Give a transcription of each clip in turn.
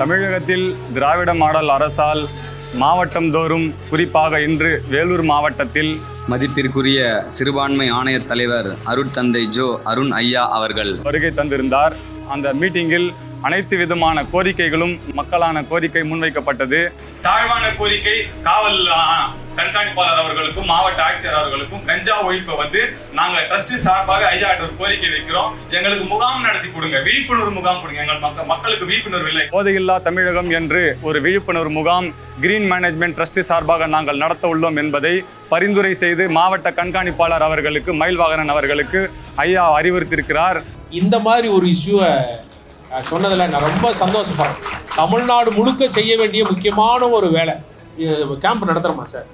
தமிழகத்தில் திராவிட மாடல் அரசால் மாவட்டம் தோறும் குறிப்பாக இன்று வேலூர் மாவட்டத்தில் மதிப்பிற்குரிய சிறுபான்மை ஆணையத் தலைவர் அருட்தந்தை ஜோ அருண் ஐயா அவர்கள் வருகை தந்திருந்தார். அந்த மீட்டிங்கில் அனைத்து விதமான கோரிக்கைகளும் மக்களான கோரிக்கை முன்வைக்கப்பட்டது. தாழ்வான கோரிக்கை காவல் கண்காணிப்பாளர் அவர்களுக்கும் மாவட்ட ஆட்சியர் அவர்களுக்கும் கஞ்சா ஒழிப்பை வந்து நாங்கள் ட்ரஸ்ட் சார்பாக ஐயா ஒரு கோரிக்கை வைக்கிறோம். எங்களுக்கு முகாம் நடத்தி கொடுங்க. விழிப்புணர்வு முகாம் கொடுங்க. எங்கள் மக்கள் மக்களுக்கு விழிப்புணர்வு இல்லை. போதையில்லா தமிழகம் என்று ஒரு விழிப்புணர்வு முகாம் கிரீன் மேனேஜ்மெண்ட் ட்ரஸ்ட் சார்பாக நாங்கள் நடத்த உள்ளோம் என்பதை பரிந்துரை செய்து மாவட்ட கண்காணிப்பாளர் அவர்களுக்கு மயில்வாகனன் அவர்களுக்கு ஐயா அறிவுறுத்தியிருக்கிறார். இந்த மாதிரி ஒரு இஷ்யூவை சொன்னதில் நான் ரொம்ப சந்தோஷப்படுறேன். தமிழ்நாடு முழுக்க செய்ய வேண்டிய முக்கியமான ஒரு வேலை. கேம்ப் நடத்துகிறோமா சார்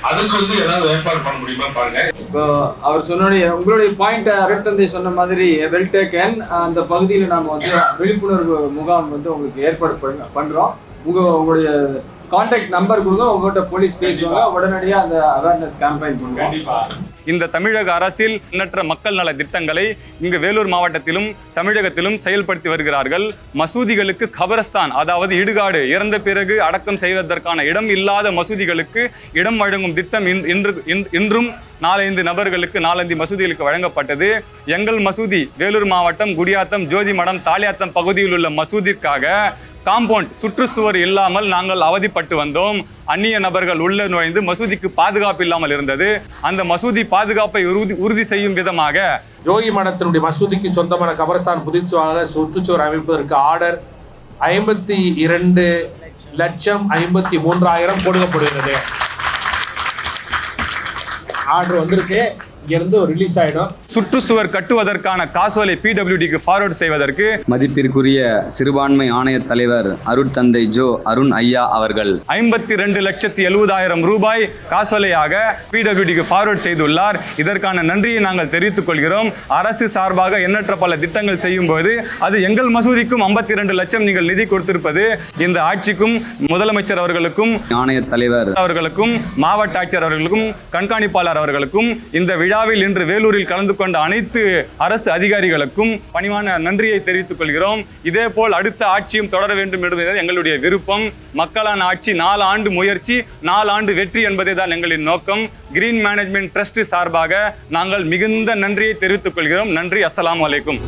அதுக்கு வந்து ஏதாவது ஏற்பாடு பண்ண முடியுமா பாருங்க. இப்போ அவர் சொன்னுடைய உங்களுடைய பாயிண்ட் அருட்தந்தை சொன்ன மாதிரி வெல் டேக்கன் அந்த பகுதியில் நாம வந்து விழிப்புணர்வு முகாம் வந்து உங்களுக்கு ஏற்பாடு பண்ண- பண்றோம். உங்க உங்களுடைய கான்டாக்ட் நம்பர் கொடுங்க உங்கள்கிட்ட போலீஸ் பேசுவாங்க உடனடியாக அந்த அவேர்னஸ் கேம்பெயின் பண்ணுவோம். இந்த தமிழக அரசில் எண்ணற்ற மக்கள் நல திட்டங்களை இங்கு வேலூர் மாவட்டத்திலும் தமிழகத்திலும் செயல்படுத்தி வருகிறார்கள். மசூதிகளுக்கு கபரஸ்தான் அதாவது இடுகாடு இறந்த பிறகு அடக்கம் செய்வதற்கான இடம் இல்லாத மசூதிகளுக்கு இடம் வழங்கும் திட்டம் இன்று இன்- இன்றும் நாலஞ்சு நபர்களுக்கு நாலஞ்சு மசூதிகளுக்கு வழங்கப்பட்டது. எங்கள் மசூதி வேலூர் மாவட்டம் குடியாத்தம் ஜோதி மடம் தாலியாத்தம் பகுதியில் உள்ள மசூதிற்காக காம்பவுண்ட் சுற்றுச்சுவர் இல்லாமல் நாங்கள் அவதிப்பட்டு வந்தோம். அந்நிய நபர்கள் உள்ளே நுழைந்து மசூதிக்கு பாதுகாப்பு இல்லாமல் இருந்தது. அந்த மசூதி பாதுகாப்பை உறுதி உறுதி செய்யும் விதமாக ஜோகி மடத்தினுடைய மசூதிக்கு சொந்தமான கபரஸ்தான் புதிச்சுவாக சுற்றுச்சுவர் அமைப்பதற்கு ஆர்டர் ஐம்பத்தி இரண்டு லட்சம் ஐம்பத்தி மூன்றாயிரம் கொடுக்கப்படுகிறது. ஆர்டர் வந்திருக்கு. இங்கேருந்து ரிலீஸ் ஆகிடும் சுற்றுச்சுவர் கட்டுவதற்கான காசோலை பிடபிள்யூடிக்கு ஃபார்வர்ட் செய்வதற்கு மதிப்பிற்குரிய சிறுபான்மை ஆணையத் தலைவர் அருட்தந்தை ஜோ அருண் ஐயா அவர்கள். ஐம்பத்தி ரெண்டு லட்சத்தி எழுபதாயிரம் ரூபாய் காசோலையாக பிடபிள்யூடிக்கு ஃபார்வர்ட் செய்துள்ளார். இதற்கான நன்றியை நாங்கள் தெரிவித்துக் கொள்கிறோம். அரசு சார்பாக எண்ணற்ற பல திட்டங்கள் செய்யும்போது அது எங்கள் மசூதிக்கும் ஐம்பத்தி ரெண்டு லட்சம் நீங்கள் நிதி கொடுத்திருப்பது இந்த ஆட்சிக்கும் முதலமைச்சர் அவர்களுக்கும் ஆணையத் தலைவர் அவர்களுக்கும் மாவட்ட ஆட்சியர் அவர்களுக்கும் கண்காணிப்பாளர் அவர்களுக்கும் இந்த விழாவில் இன்று வேலூரில் கலந்து கொண்ட அனைத்து அரசு அதிகாரிகளுக்கும் பணிவான நன்றியை தெரிவித்துக் கொள்கிறோம். இதேபோல் அடுத்த ஆட்சியும் தொடர வேண்டும் என்பது எங்களுடைய விருப்பம். மக்களான ஆட்சி நாலு ஆண்டு முயற்சி நாலு ஆண்டு வெற்றி என்பதே தான் எங்களின் நோக்கம். கிரீன் மேனேஜ்மெண்ட் ட்ரஸ்ட் சார்பாக நாங்கள் மிகுந்த நன்றியை தெரிவித்துக் கொள்கிறோம். நன்றி. அஸ்லாம் வலைக்கும்